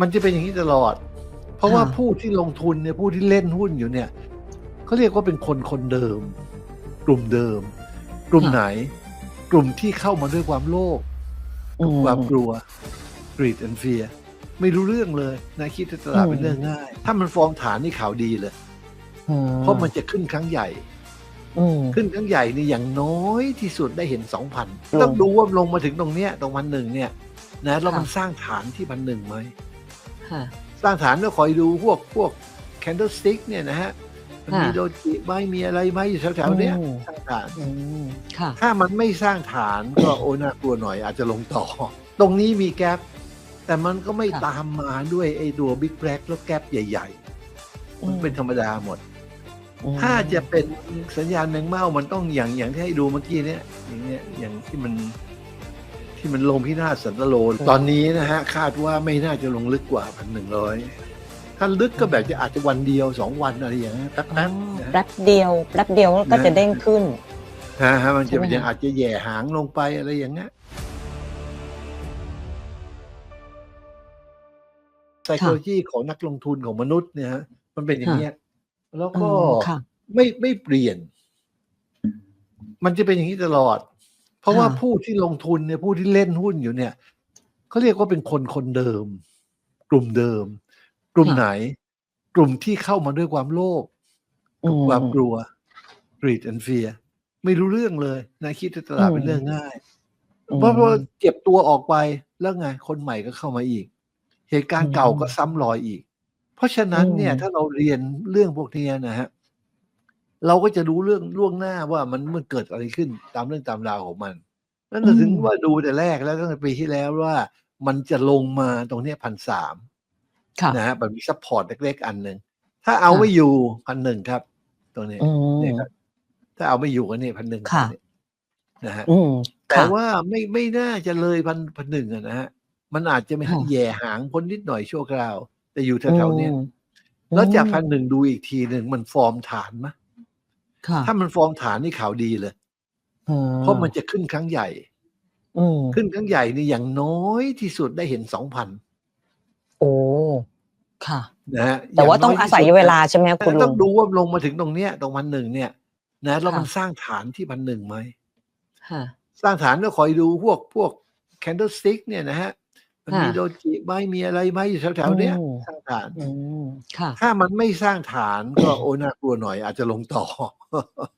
มันจะเป็นอย่างนี้ตลอด เพราะว่าค่ะ ผู้ที่ลงทุนเนี่ยผู้ที่เล่นหุ้นอยู่เนี่ยเขาเรียกว่าเป็นคนคนเดิม กลุ่มเดิม กลุ่มไหน กลุ่มที่เข้ามาด้วยความโลภอืมความกลัว greed and fear ไม่รู้เรื่องเลยนะคิดว่าตลาดเป็นเรื่องง่าย ถ้ามันฟอร์มฐานนี่ข่าวดีเลย อืมเพราะมันจะขึ้นครั้งใหญ่ อืม ขึ้นครั้งใหญ่นี่อย่างน้อยที่สุดได้เห็นสองพันลงต้องดูว่าลงมาถึงตรงเนี้ยตรงพันหนึ่งเนี่ยนะแล้วค่ะมันสร้างฐานที่พันหนึ่งไหมค่ะ สร้างฐานก็คอยดูพวกพวก candlestick เนี่ยนะฮะมันมีค่ะโดจิไหมมีอะไรไหมอยู่แถวๆเนี้ยอืมสร้างฐานอืมค่ะถ้ามันไม่สร้างฐานก็โอ้น่ากลัวหน่อยอาจจะลงต่อ ตรงนี้มีแกลบแต่มันก็ไม่ค่ะตามมาด้วยไอ้ตัวบิ๊กแบล็กแล้วแกลบใหญ่ ๆ มันเป็นธรรมดาหมดอืมถ้าจะเป็นสัญญาณแมงเม่ามันต้องอย่างอย่างที่ให้ดูเมื่อกี้เนี้ยอย่างเนี้ยอย่างที่มัน ที่มันลงพินาศสันตโลตอนนี้นะฮะคาดว่าไม่น่าจะลงลึกกว่าพันหนึ่งร้อยถ้าลึกก็แบบจะอาจจะวันเดียวสองวันอะไรอย่างเงี้ยแป๊บอ๋อๆนะแป๊บเดียวแป๊บเดียวก็จะเด้งขึ้นฮะฮะมันจะใช่ไหมยังฮะอาจจะแหย่หางลงไปอะไรอย่างเงี้ย psychology ของนักลงทุนของมนุษย์เนี่ยฮะมันเป็นอย่างเงี้ย แล้วก็อืมค่ะไม่ไม่เปลี่ยน มันจะเป็นอย่างนี้ตลอด เพราะว่าค่ะผู้ที่ลงทุนเนี่ยผู้ที่เล่นหุ้นอยู่เนี่ยเขาเรียกว่าเป็นคนคนเดิม กลุ่มเดิม กลุ่มไหน กลุ่มที่เข้ามาด้วยความโลภกับความกลัว greed and fear ไม่รู้เรื่องเลยนะคิดว่าตลาดเป็นเรื่องง่ายอืมเพราะพอเก็บตัวออกไปแล้วไงคนใหม่ก็เข้ามาอีก เหตุการณ์เก่าก็ซ้ำรอยอีก เพราะฉะนั้นเนี่ยอืมถ้าเราเรียนเรื่องพวกเนี้ยนะฮะ เราก็จะรู้เรื่องล่วงหน้าว่ามันมันเกิดอะไรขึ้นตามเรื่องตามราวของมัน นั่นน่ะถึงว่าดูแต่แรกแล้วตั้งแต่ปีที่แล้วว่ามันจะลงมาตรงเนี้พันสามค่ะนะฮะแบบมีซัพพอร์ตเล็กๆอันหนึ่งถ้าเอาไม่อยู่พันหนึ่งครับ ตรงนี้อืมเนี่ยครับ ถ้าเอาไม่อยู่กันนี่พันหนึ่งค่ะนะฮะอืมแต่ค่ะว่าไม่ไม่น่าจะเลยพันพันหนึ่งอะนะฮะมันอาจจะไม่ค่ะแย่หางพ้นนิดหน่อยชั่วคราว แต่อยู่แถวๆเนี้ยอืมแล้วจากอืมพันหนึ่งดูอีกทีหนึ่งมันฟอร์มฐานมะ ค่ะถ้ามันฟอร์มฐานนี่ข่าวดีเลย อืมเพราะมันจะขึ้นครั้งใหญ่ อืมขึ้นครั้งใหญ่นี่อย่างน้อยที่สุดได้เห็นสองพันโอ้ค่ะ นะฮะแต่ว่าต้องย่อาศัยน้ที่สุดเวลาใช่ไหมคะแต่คุณลุต้องงดูว่าลงมาถึงตรงเนี้ยตรงพันหนึ่งเนี่ย นะแล้วค่ะมันสร้างฐานที่พันหนึ่งไหม ค่ะ สร้างฐานก็คอยดูพวกพวก candlestick เนี่ยนะฮะ มันมีค่ะโดจิไหมมีอะไรไหมอยู่แถวๆเนี้ยอืมสร้างฐานอืมค่ะถ้ามันไม่สร้างฐานก็โอ้น่ากลัวหน่อยอาจจะลงต่อ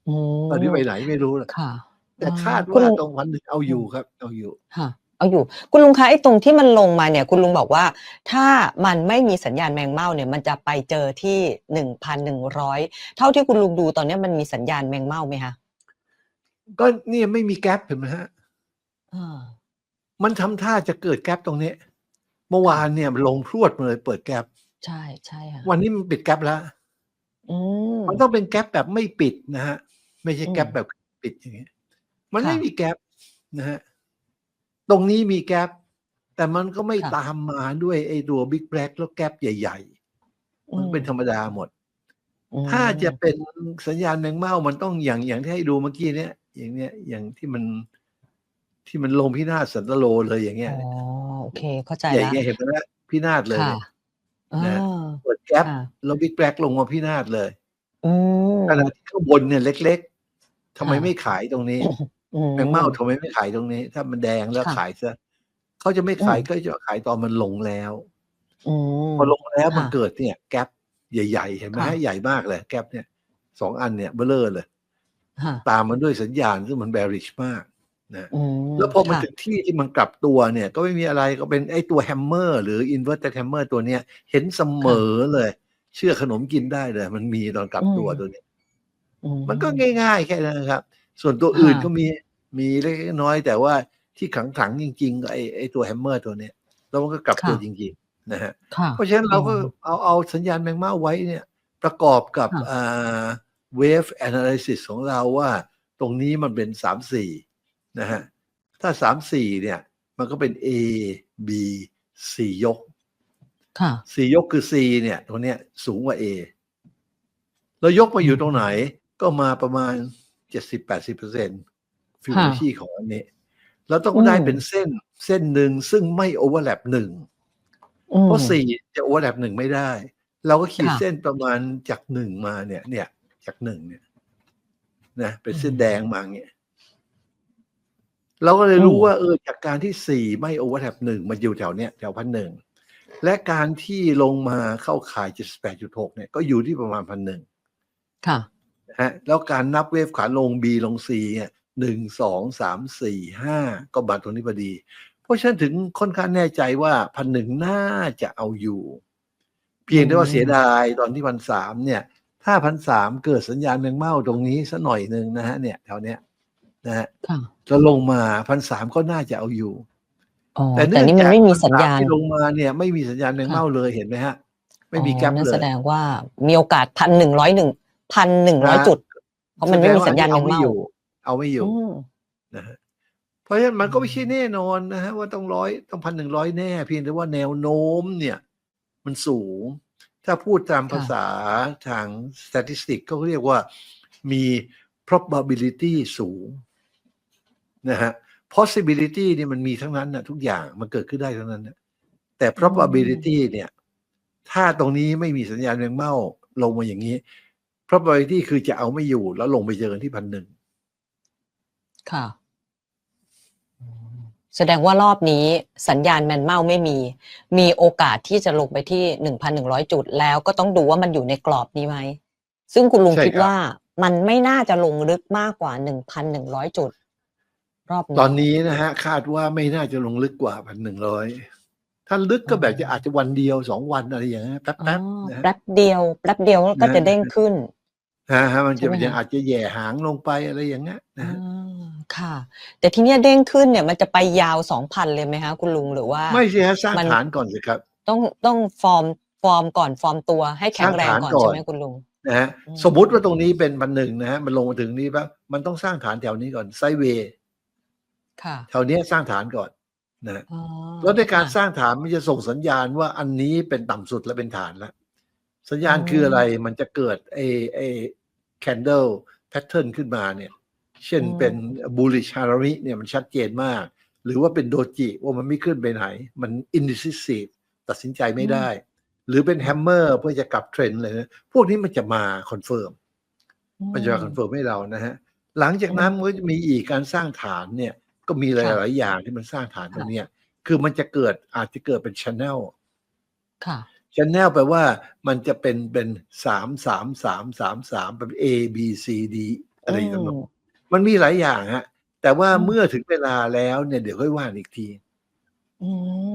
อืมตอนนี้ไปไหนไม่รู้ละค่ะแต่คาดคุณว่าลุงตรงวันหนึ่งเอาอยู่ครับ เอาอยู่ค่ะเอาอยู่ คุณลุงคะไอ้ตรงที่มันลงมาเนี่ย คุณลุงบอกว่า ถ้ามันไม่มีสัญญาณแมงเม่าเนี่ยมันจะไปเจอที่หนึ่งพันหนึ่งร้อยเท่าที่คุณลุงดูตอนเนี้ยมันมีสัญญาณแมงเม่าไหมคะก็เนี่ยไม่มีแกลบเห็นไหมฮะอ่า มันทำท่าจะเกิดแกลบตรงนี้ เมื่อวานเนี่ยมันลงพรวดมาเลยเปิดแกลบใช่ใช่ค่ะวันนี้มันปิดแกลบแล้วอืมมันต้องเป็นแกลบแบบไม่ปิดนะฮะ ไม่ใช่อืมแกลบแบบปิดอย่างเงี้ยมันค่ะไม่มีแกลบนะฮะตรงนี้มีแกลบแต่มันก็ไม่ค่ะตามมาด้วยไอ้ตัวบิ๊กแบล็กแล้วแกลบใหญ่ ๆ มันเป็นธรรมดาหมดอืมถ้าจะเป็นสัญญาณแมงเม่ามันต้องอย่างอย่างที่ให้ดูเมื่อกี้เนี้ยอย่างเนี้ยอย่างที่มัน ที่มันลงพินาศสันตโลเลยอย่างเงี้ยอ๋อโอเค เข้าใจใหญ่แล้วๆเห็นไหมล่ะพินาศเลยค่ะเนี่ยอ่าเปิดแกลบค่ะแล้วบิ๊กแบล็กลงมาพินาศเลยอืมขณะที่ข้างบนเนี่ยเล็ก ๆทำไมค่ะไม่ขายตรงนี้อืแมงเม่าทำไมไม่ขายตรงนี้ ถ้ามันแดงแล้วค่ะขายซะเขาจะไม่ขายอืมก็จะขายตอนมันลงแล้วอืมพอลงแล้วมันค่ะเกิดเนี่ย แกลบใหญ่ๆเห็นไหมค่ะฮะใหญ่มากเลยแกลบเนี่ยสองอันเนี่ยเบลเลอร์เลยค่ะตามมันด้วยสัญญาณซึ่งมัน bearish มาก นะอืมแล้วพอมันค่ะถึงที่ที่มันกลับตัวเนี่ย ก็ไม่มีอะไรก็เป็นไอ้ตัวแฮมเมอร์หรือ inverted hammer ตัวเนี้ย เห็นเสมอเลย เชื่อขนมกินได้เลย มันมีตอนกลับตัวอืมตัวเนี้ยอืมันก็ง่ายๆ แค่นั้นนะครับ ส่วนตัวอื่นค่ะก็มีมีเล็กน้อยแต่ว่าที่ขังๆจริงๆก็ไอ้ไอ้ตัวแฮมเมอร์ตัวเนี้ยแล้วมันก็กลับตัวจริงๆนะฮะค่ะเพราะฉะนั้นเราก็อืมเอาเอาสัญญาณแมงเม่าไว้เนี่ย ประกอบกับค่ะอ่า wave analysis ของเราว่า ตรงนี้มันเป็นสามสี่ นะฮะถ้าสามสี่เนี่ย มันก็เป็น A B C ยกค่ะ C ยกคือ C เนี่ยตรงเนี้ยสูงกว่า A แล้วยกมาอยู่ตรงไหนก็มาประมาณเจ็ดสิบแปดสิบเปอร์เซ็นต์ฟิวเจอร์ของอันนี้ แล้วต้องได้อืมเป็นเส้นเส้นหนึ่งซึ่งไม่โอเวอร์แลปหนึ่งอืมเพราะสี่จะโอเวอร์แลปหนึ่งไม่ได้ เราก็ขีดค่ะเส้นประมาณจากหนึ่งมาเนี่ย เนี่ยจากหนึ่งเนี่ยนะเป็นเส้นอืมแดงมาอย่างเงี้ย เราก็เลยรู้อืมว่าเออจากการที่สี่ไม่โอเวอร์แลปหนึ่งมันอยู่แถวเนี้ยแถวพันหนึ่งและการที่ลงมาเข้าขายเจ็ดแปดจุดหกเนี่ย ก็อยู่ที่ประมาณพันหนึ่งค่ะนะฮะแล้วการนับเวฟขาลง B ลง C เนี่ยหนึ่งสองสามสี่ห้าก็บาตรงนี้พอดี เพราะฉะนั้นถึงค่อนข้างแน่ใจว่าพันหนึ่งน่าจะเอาอยู่ เพียงแต่ว่าอืมเสียดายตอนที่พันสามเนี่ย ถ้าพันสามเกิดสัญญาณแมงเม่าตรงนี้สักหน่อยหนึ่งนะฮะเนี่ยแถวเนี้ย นะฮะค่ะจะลงมาพันสามก็น่าจะเอาอยู่อ๋อแต่แต่เนื่องนี่มันจากไม่มีพันสัญสามญาณที่ลงมาเนี่ย ไม่มีสัญญาณแมงเม่าเลยเห็นไหมฮะ ไม่มีแก๊ปอ๋อนั่นเลแสยดงว่ามีโอกาสพันหนึ่งร้อยหนึ่งพันหนึ่งร้อยนะจุด เพราะมันไม่มีสัญญาณแสดแมงงว่อันนี้เม่าเอาไม่อยู่เอาไม่อยู่อืมนะฮะเพราะฉะนั้นมันก็ไม่อืมใช่แน่นอนนะฮะว่าต้องร้อยต้องพันหนึ่งร้อยแน่ เพียงแต่ว่าแนวโน้มเนี่ย มันสูง ถ้าพูดตามภาษาทาง statistic ก็เรียกว่ามี probability สูง นะฮะ possibility เนี่ยมันมีทั้งนั้นนะทุกอย่างมันเกิดขึ้นได้ทั้งนั้นนะแต่ probability เนี่ย ถ้าตรงนี้ไม่มีสัญญาณแมงเม่าลงมาอย่างนี้ probability คือจะเอาไม่อยู่แล้วลงไปเจอกันที่พันหนึ่งค่ะอืมแสดงว่ารอบนี้สัญญาณแมนเมาไม่มี มีโอกาสที่จะลงไปที่หนึ่งพันหนึ่งร้อยจุด แล้วก็ต้องดูว่ามันอยู่ในกรอบนี้ไหม ซึ่งคุณลุงใช่คิดครับว่ามันไม่น่าจะลงลึกมากกว่าหนึ่งพันหนึ่งร้อยจุด รอบนี้ตอนนี้นะฮะ คาดว่าไม่น่าจะลงลึกกว่าพันหนึ่งร้อยถ้าลึกก็แบบจะอาจจะวันเดียวสองวันอะไรอย่างเงี้ยแป๊บอ๋อๆนะฮะแป๊บเดียวแป๊บเดียวก็จะนะเด้งขึ้นฮะฮะมันจะใช่ไหมมันจะฮะอาจจะแหย่หางลงไปอะไรอย่างเงี้ยนะอ่าฮะค่ะ แต่ทีเนี้ยเด้งขึ้นเนี่ยมันจะไปยาวสองพันเลยไหมคะคุณลุงหรือว่า ไม่ใช่ฮะสร้างมันฐานก่อนสิครับ ต้องต้องฟอร์มฟอร์มก่อนฟอร์มตัวให้แข็งแรงก่อนสร้างฐานก่อนใช่ไหมคุณลุงนะฮะอืมสมมุติว่าตรงนี้เป็นพันหนึ่งนะฮะมันลงมาถึงนี้ปั๊บมันต้องสร้างฐานแถวนี้ก่อนไซด์เวย์ค่ะ แถวเนี้ยสร้างฐานก่อนนะฮะอ๋อแล้วในการค่ะสร้างฐานมันจะส่งสัญญาณว่าอันนี้เป็นต่ำสุดและเป็นฐานแล้ว สัญญาณอืมคืออะไรมันจะเกิดไอไอ candle pattern ขึ้นมาเนี่ย เช่นเป็น bullish harami เนี่ยมันชัดเจนมาก หรือว่าเป็นโดจิว่ามันไม่ขึ้นไปไหน มัน indecisive ตัดสินใจไม่ได้ หรือเป็น hammer เพื่อจะกลับเทรนด์เลยนะพวกนี้มันจะมาคอนเฟิร์มมันจะมาคอนเฟิร์มให้เรานะฮะหลังจากนั้นมันก็จะมีอีกการสร้างฐานเนี่ย ก็มีหลายๆอย่างที่มันสร้างฐานตรงเนี้ยคือมันจะเกิดอาจจะเกิดเป็นช n แนลค่ะช n แนลแปลว่ามันจะเป็นเป็นสามสามสามสามสามเป็น A B C D อะไรอย่างเงี้ยอืมมันมีหลายอย่างฮะ แต่ว่าอืมเมื่อถึงเวลาแล้วเนี่ยเดี๋ยวค่อยว่ากันอีกทีอื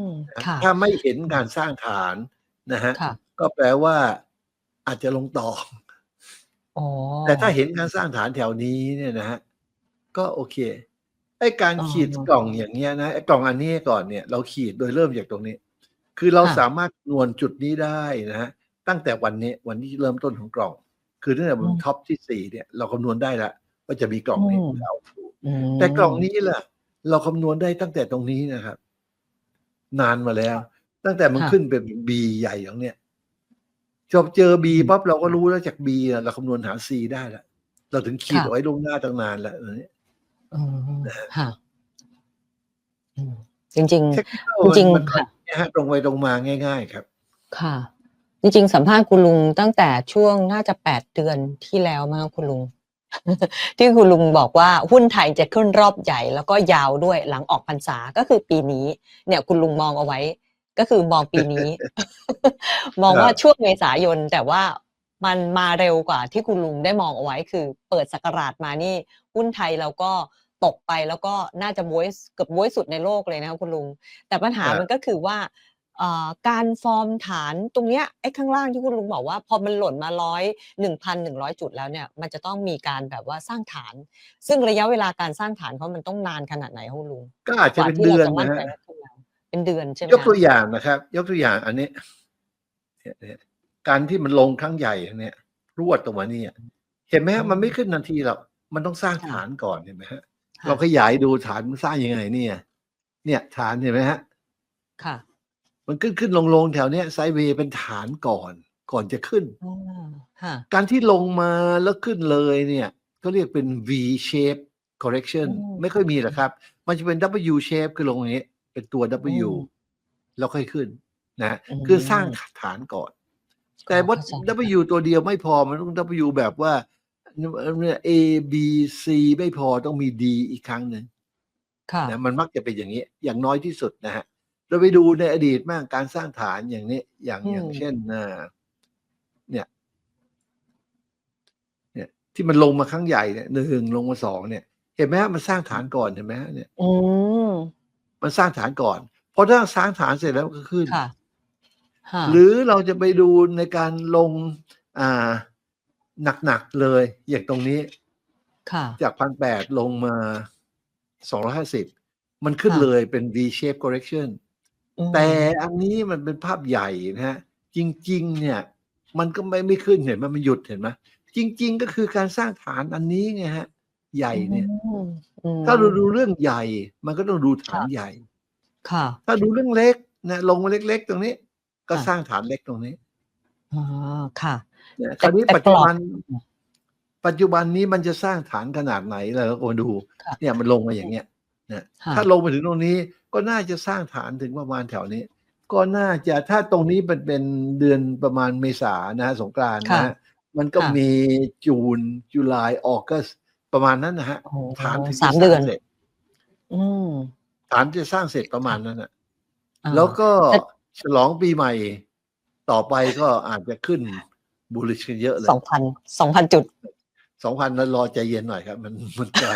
มค่ะถ้าไม่เห็นการสร้างฐานนะฮะค่ะก็แปลว่าอาจจะลงต่ออ๋อแต่ถ้าเห็นการสร้างฐานแถวนี้เนี่ยนะฮะ ก็โอเค ไอ้การอ๋อขีดกล่องอย่างเงี้ยนะไอ้กล่องอันนี้ก่อนเนี่ยเราขีดโดยเริ่มจากตรงนี้ คือเราค่ะสามารถคำนวณจุดนี้ได้นะฮะตั้งแต่วันนี้วันที่เริ่มต้นของกล่อง คือตั้งแต่บนท็อปที่สี่เนี่ย เราคำนวณได้ละว่าจะมีกล่องนี้เราอืมแต่กล่องนี้ล่ะ เราคำนวณได้ตั้งแต่ตรงนี้นะครับ นานมาแล้ว ตั้งแต่มันขึ้นเป็นบีใหญ่อย่างเนี้ยจบเจอบีปั๊บเราก็รู้แล้วจากบีเราคำนวณหาซีได้แล้วเราถึงขีดเอาไว้ลวงหน้าตั้งนานแล้ว อันนี้อืมค่ะอืมจริงๆเทคนิคจริงๆมันก็ค่ะเนี่ยฮะตรงไปตรงมาง่าย ๆ ครับ ค่ะ จริง ๆ สัมภาษณ์คุณลุงตั้งแต่ช่วงน่าจะแปดเดือนที่แล้วมั้งคุณลุง ที่คุณลุงบอกว่าหุ้นไทยจะขึ้นรอบใหญ่แล้วก็ยาวด้วยหลังออกพรรษาก็คือปีนี้ เนี่ยคุณลุงมองเอาไว้ ก็คือมองปีนี้ มองว่าครับช่วงเมษายนแต่ว่า มันมาเร็วกว่าที่คุณลุงได้มองเอาไว้ คือเปิดสกราชมานี่หุ้นไทยเราก็ตกไปแล้วก็น่าจะบวยเกือบบวยสุดในโลกเลยนะครับคุณลุง แต่ปัญหาครับมันก็คือว่าเอ่อการฟอร์มฐานตรงเนี้ยไอ้ข้างล่างที่คุณลุงบอกว่า พอมันหล่นมาร้อยหนึ่งพันหนึ่งร้อยจุดแล้วเนี่ยมันจะต้องมีการแบบว่าสร้างฐาน ซึ่งระยะเวลาการสร้างฐานเขามันต้องนานขนาดไหนครับคุณลุงก็อาจกจะว่าเป็นที่เดืเราอนจะมั่นนะใจฮะว่าขึ้นมาเป็นเดือนใช่ไหมยกตัวคะอย่างนะครับ ยกตัวอย่างอันนี้เนี่ยเนี่ย การที่มันลงครั้งใหญ่เนี่ยรวดตรงมาเนี่ยเห็นไหมฮะมันไม่ขึ้นทันทีหรอกมันต้องสร้างฐานก่อนเห็นไหมฮะค่ะเราขยายดูฐานมันสร้างยังไงเนี่ย เนี่ยฐานเห็นไหมฮะ ค่ะ มันขึ้นขึ้นลงลงแถวเนี้ยไซด์เวย์เป็นฐานก่อนก่อนจะขึ้นอ๋อค่ะการที่ลงมาแล้วขึ้นเลยเนี่ย ก็เรียกเป็น V shape correction อืมไม่ค่อยมีหรอกครับ มันจะเป็น W shape คือลงอย่างนี้ เป็นตัว W อืมแล้วค่อยขึ้นนะอืมคือสร้างฐานก่อน แต่ว่าเข้าใจ W ตัวเดียวไม่พอมันต้อง W แบบว่า A B C ไม่พอต้องมี D อีกครั้งหนึ่งค่ะนะมันมักจะเป็นอย่างนี้ อย่างน้อยที่สุดนะฮะเราไปดูในอดีตมากการสร้างฐานอย่างนี้ อย่างอืมอย่างเช่นอ่าเนี่ย เนี่ย ที่มันลงมาครั้งใหญ่เนี่ยหนึ่งลงมาสองเนี่ย เห็นไหมฮะมันสร้างฐานก่อนเห็นไหมฮะเนี่ยอืมมันสร้างฐานก่อนพอถ้าสร้างฐานเสร็จแล้วก็ขึ้นค่ะค่ะ หรือเราจะไปดูในการลงอ่าหนักๆเลย อย่างตรงนี้ค่ะจากพันแปดลงมาสองร้อยห้าสิบมันขึ้นค่ะเลยเป็น V shape correction อืมแต่อันนี้มันเป็นภาพใหญ่นะฮะ จริง ๆ เนี่ย มันก็ไม่ไม่ขึ้นเห็นไหมมันหยุดเห็นไหมจริง ๆ ก็คือการสร้างฐานอันนี้ไงฮะ ใหญ่เนี่ยอืมอืมถ้าเราดูเรื่องใหญ่ มันก็ต้องดูฐานค่ะใหญ่ ค่ะ ถ้าดูเรื่องเล็กนะลงมาเล็ก ๆ ตรงนี้ ก็ค่ะสร้างฐานเล็กตรงนี้อ๋อค่ะเนี่ยคแต่ราวนี้แต่ปัจจุบันกรอบปัจจุบันนี้มันจะสร้างฐานขนาดไหนเราก็มาดูค่ะเนี่ยมันลงมาอย่างเงี้ยนะค่ะถ้าลงมาถึงตรงนี้ก็น่าจะสร้างฐานถึงประมาณแถวนี้ ก็น่าจะถ้าตรงนี้เป็นเป็นเดือนประมาณเมษานะฮะสงกรานต์นะค่ะฮะมันก็ค่ะมีจูนจุลายออกัสประมาณนั้นนะฮะโอ้โหฐานถึงจะสามสร้งเดือนเสร็จอืมฐานจะสร้างเสร็จประมาณนั้นนะอ่าแล้วก็แต่ ฉลองปีใหม่ ต่อไปก็อาจจะขึ้นบูริชกันเยอะเลยสองพันสองพันจุดสองพันนั้นรอใจเย็นหน่อยครับ มันมันไกล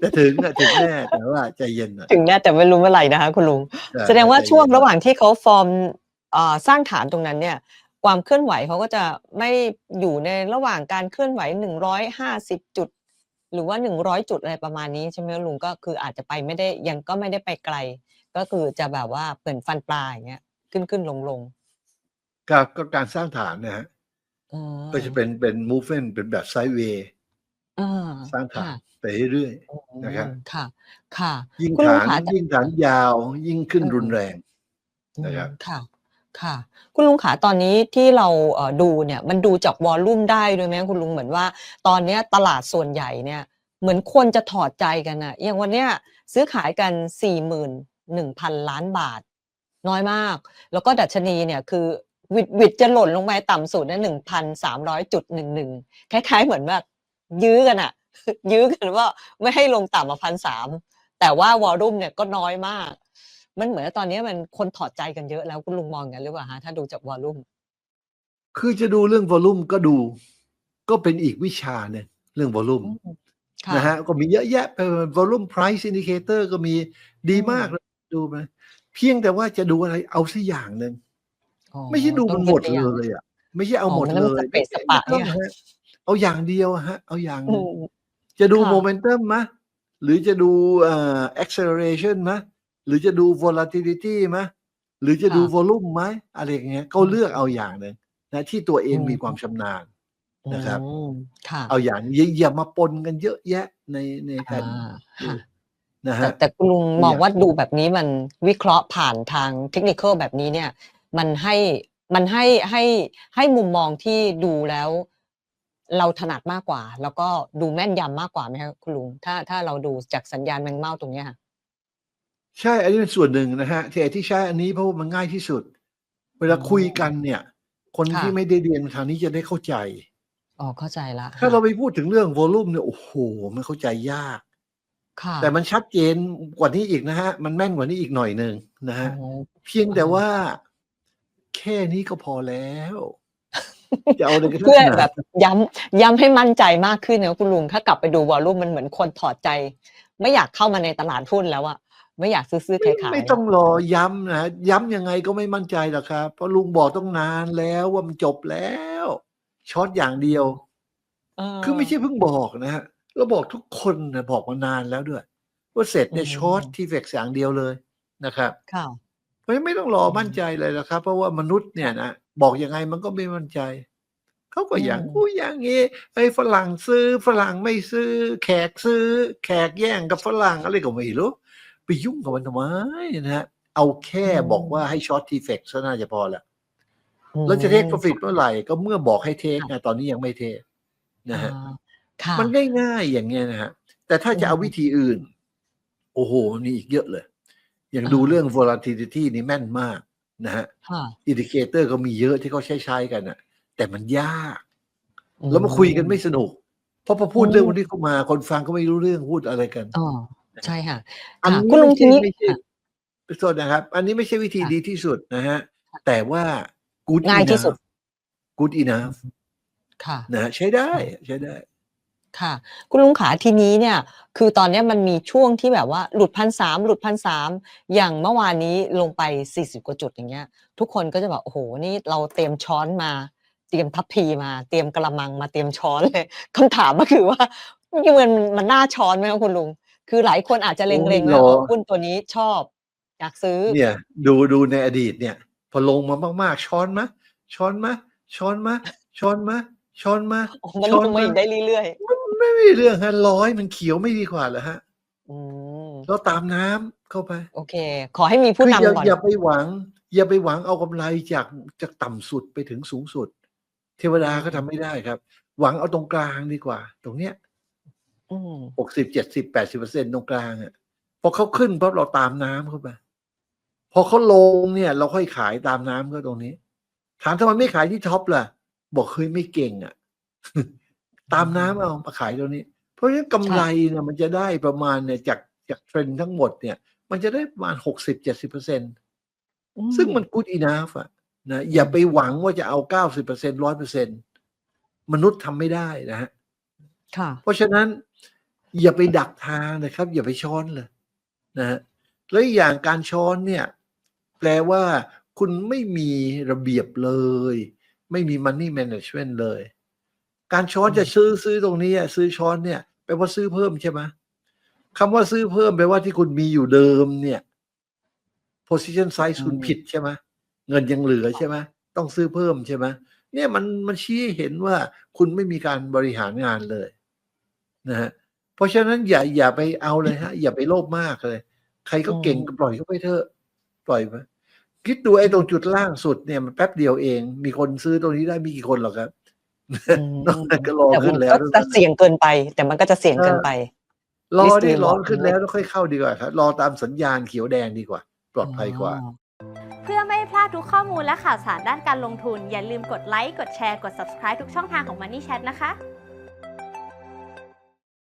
แต่ถึงอะถึงแน่แต่ว่าใจเย็นหน่อยถึงแน่แต่ไม่รู้เมื่อไหร่นะคะคุณลุงใช่แสดงว่าใจเย็นช่วงระหว่างที่เขาฟอร์มเอ่อสร้างฐานตรงนั้นเนี่ย ความเคลื่อนไหวเขาก็จะไม่อยู่ในระหว่างการเคลื่อนไหวหนึ่งร้อยห้าสิบจุด หรือว่าหนึ่งร้อยจุดอะไรประมาณนี้ใช่ไหมลุงก็คืออาจจะไปไม่ได้ยังก็ไม่ได้ไปไกล ก็คือจะแบบว่าเปิดฟันปลาอย่างเงี้ย ขึ้นขึ้นลงลงก็ก็การสร้างฐานนะฮะอืมก็จะเป็นเป็น movement เป็นแบบไซด์เวย์อ่าสร้างฐานค่ะไปเรื่อยอืมนะครับค่ะ ค่ะๆยิ่งคุณลุงฐานคะยิ่งฐานยาวยิ่งขึ้นอืมรุนแรงอืมนะครับค่ะค่ะ คุณลุงขาตอนนี้ที่เราเอ่อดูเนี่ยมันดูจากวอลลุ่มได้ด้วยไหมคุณลุงเหมือนว่า ตอนเนี้ยตลาดส่วนใหญ่เนี่ย เหมือนคนจะถอดใจกันอะอย่างวันเนี้ยซื้อขายกันสี่หมื่น หนึ่งพันล้านบาท น้อยมาก แล้วก็ดัชนีเนี่ยคือวิดวิดจะหล่นลงไปต่ำสุดนะหนึ่งพันสามร้อยจุดหนึ่งหนึ่งคล้ายๆเหมือนแบบยื้อกันอะยื้อกันว่าไม่ให้ลงต่ำกว่าพันสามแต่ว่าวอลลุ่มเนี่ยก็น้อยมาก มันเหมือนว่าตอนนี้มันคนถอดใจกันเยอะแล้วคุณลุงมองอย่างนั้นหรือเปล่าฮะถ้าดูจากวอลลุ่มคือจะดูเรื่องวอลลุ่มก็ดู ก็เป็นอีกวิชาหนึ่งเรื่องวอลลุ่มค่ะนะฮะก็มีเยอะแยะไป volume price indicator ก็มีดีอืมมากเลย ดูไหมเพียงแต่ว่าจะดูอะไรเอาสักอย่างหนึ่งอ๋อไม่ใช่ดูต้มัอนงหมดป็นตัวเลอย่างยอะ ไม่ใช่เอาอ๋อหมดมันเลต้องยสเปะสปะไม่ต้องเนี่ยฮะเอาอย่างเดียวอะฮะ เอาอย่างหอืนึ่งมจะดูค่ะโมเมนตัมมะหรือจะดูเอ่อ acceleration มะหรือจะดู volatility มะหรือจะดูค่ะ volume ไหมอะไรอย่างเงี้ย ก็อืมเลือกเอาอย่างหนึ่งนะที่ตัวเองอืมมีความชำนาญนะครับอืมค่ะเอาอย่างอย่าอย่ามาปนกันเยอะแยะในในการอ่าดูค่ะ นะแต่ฮะแต่คุณลุงตัวมองอย่างว่าดูแบบนี้มันวิเคราะห์ผ่านทางเทคนิคแบบนี้เนี่ย มันให้มันให้ให้ให้มุมมองที่ดูแล้ว เราถนัดมากกว่า แล้วก็ดูแม่นยำมากกว่าไหมครับคุณลุงถ้าถ้าเราดูจากสัญญาณแมงเม่าตรงเนี้ยค่ะใช่ อันนี้เป็นส่วนหนึ่งนะฮะที่ที่ใช้อันนี้เพราะว่ามันง่ายที่สุด เวลาอ๋อคุยกันเนี่ย คนค่ะที่ไม่ได้เรียนทางนี้จะได้เข้าใจอ๋อเข้าใจละถ้าเราไปพูดถึงเรื่องวอลลุ่มเนี่ยโอ้โหมันเข้าใจยากค่ะ แต่มันชัดเจนกว่านี้อีกนะฮะ มันแม่นกว่านี้อีกหน่อยหนึ่งนะฮะอ๋อเพียงแต่อ๋อว่า แค่นี้ก็พอแล้วจะเอาอะไรกันนักเพื่อหนาแบบย้ำย้ำให้มั่นใจมากขึ้นนะคุณลุง ถ้ากลับไปดูวอลลุ่มมันเหมือนคนถอดใจ ไม่อยากเข้ามาในตลาดหุ้นแล้วอะไม่อยากซื้อซื้อขายขายไม่ต้องรอย้ำนะย้ำยังไงก็ไม่มั่นใจหรอกครับ เพราะลุงบอกต้องนานแล้วว่ามันจบแล้วช็อตอย่างเดียวเออคือไม่ใช่เพิ่งบอกนะฮะ เราบอกทุกคนนะบอกมานานแล้วด้วย ว่าเสร็จเนี่ยอืมช็อตที่เฟกอย่างเดียวเลยนะครับค่ะเพราะฉะนั้นไม่ต้องรอมั่นใจเลยนะครับ เพราะว่ามนุษย์เนี่ยนะบอกยังไงมันก็ไม่มั่นใจเขาก็อย่างอืมกูอย่างงี้ไอ้ฝรั่งซื้อฝรั่งไม่ซื้อ แขกซื้อ แขกแย่งกับฝรั่งอะไรก็ไม่รู้ไปยุ่งกับมันทำไมนะฮะเอาแค่บอกว่าให้ช็อตทีเฟกซะน่าจะพอละแล้วจะเทค profit เมื่อไหร่ก็เมื่อบอกให้เทคนะตอนนี้ยังไม่เทคนะฮะอ่าค่ะ มันง่ายๆอย่างเงี้ยนะฮะแต่ถ้าจะเอาอืมวิธีอื่น โอ้โหนี่อีกเยอะเลย อย่างอ่าดูเรื่อง volatility นี่แม่นมากนะฮะค่ะอินดิเคเตอร์ก็มีเยอะที่เขาใช้ใช้กันอะแต่มันยาก แล้วมาคุยกันไม่สนุก เพราะพอพูดเรื่องพวกนี้เข้ามา คนฟังก็ไม่รู้เรื่องพูดอะไรกันอ๋อใช่ค่ะ อันค่ะนี้คุณลุงไม่ทีใช่นี้ไม่ใช่ค่ะโทษนะครับ อันนี้ไม่ใช่วิธีค่ะดีที่สุดนะฮะ แต่ว่า good ง่ายที่สุด enough good enough ค่ะนะฮะใช้ได้ใช้ได้ ค่ะ คุณลุงขาทีนี้เนี่ย คือตอนเนี้ยมันมีช่วงที่แบบว่าหลุดพันสามหลุดพันสามอย่างเมื่อวานนี้ลงไปสี่สิบกว่าจุดอย่างเงี้ย ทุกคนก็จะแบบโอ้โหนี่เราเตรียมช้อนมา เตรียมทัพพีมา เตรียมกระมังมาเตรียมช้อนเลยคำถามก็คือว่ามันมันน่าช้อนไหมครับคุณลุง คือหลายคนอาจจะเล็งๆโอ้ว่ายรอเออหุ้นตัวนี้ชอบอยากซื้อเนี่ยดูดูในอดีตเนี่ย พอลงมามากๆ ช้อนมะช้อนมะช้อนมะช้อนมะช้อนมะโอ้มันช้ลอนงมาอีกได้เรื่อย ไม่มีเรื่องฮะร้อยมันเขียวไม่ดีกว่าเหรอฮะๆอืมเราตามน้ำเข้าไปโอเค ขอให้มีผู้คืออย่านำก่อน อย่าไปหวัง อย่าไปหวังเอากำไรจากจากต่ำสุดไปถึงสูงสุด เทวดาก็ทำไม่ได้ครับ หวังเอาตรงกลางดีกว่า ตรงเนี้ย อืมหกสิบเจ็ดสิบแปดสิบเปอร์เซ็นตรงกลางอะพอเขาขึ้นปั๊บเราตามน้ำเข้าไปพอเขาลงเนี่ย เราค่อยขายตามน้ำก็ตรงนี้ ถามทำไมไม่ขายที่ท็อปล่ะ บอกเฮ้ยไม่เก่งอะ ตามน้ำเอามาขายตรงนี้ เพราะฉะนั้นกำไรเนี่ยมันจะได้ประมาณเนี่ยจากจากเทรนด์ทั้งหมดเนี่ย มันจะได้ประมาณหกสิบเจ็ดสิบเปอร์เซ็นอืมซึ่งมัน good enough อะนะอย่าไปหวังว่าจะเอาเก้าสิบเปอร์เซ็นร้อยเปอร์เซ็นมนุษย์ทำไม่ได้นะฮะค่ะเพราะฉะนั้นอย่าไปดักทางนะครับ อย่าไปช้อนเลยนะฮะแล้วอีกอย่างการช้อนเนี่ย แปลว่าคุณไม่มีระเบียบเลย ไม่มี money management เลย การช้อนอืมจะซื้อซื้อตรงนี้อะซื้อช้อนเนี่ยแปลว่าซื้อเพิ่มใช่ไหมคำว่าซื้อเพิ่มแปลว่าที่คุณมีอยู่เดิมเนี่ย position size คุณผิดใช่ไหมเงินยังเหลือใช่ไหมต้องซื้อเพิ่มใช่ไหมเนี่ยมันมันชี้ให้เห็นว่าคุณไม่มีการบริหารงานเลยนะฮะเพราะฉะนั้นอย่าอย่าไปเอาเลยฮะ อย่าไปโลภมากเลย ใครก็เก่งก็ปล่อยเขาไปเถอะปล่อยไปคิดดูไอ้ตรงจุดล่างสุดเนี่ยมันแป๊บเดียวเอง มีคนซื้อตรงนี้ได้ไม่กี่คนหรอกครับอืมนอ กนั้นก็รอแต่ขึ้มันนแล้วก็จะเสี่ยงเกินไป แต่มันก็จะเสี่ยงเกินไป รอ Risk ดิ reward รอขึ้นแล้วแล้วค่อยเข้าดีกว่าครับ รอตามสัญญาณเขียวแดงดีกว่า ปลอดภัยกว่าอ๋อเพื่อไม่พลาดทุกข้อมูลและข่าวสารด้านการลงทุน อย่าลืมกดไลค์ กดแชร์ กด subscribe ทุกช่องทางของ Money Chat นะคะ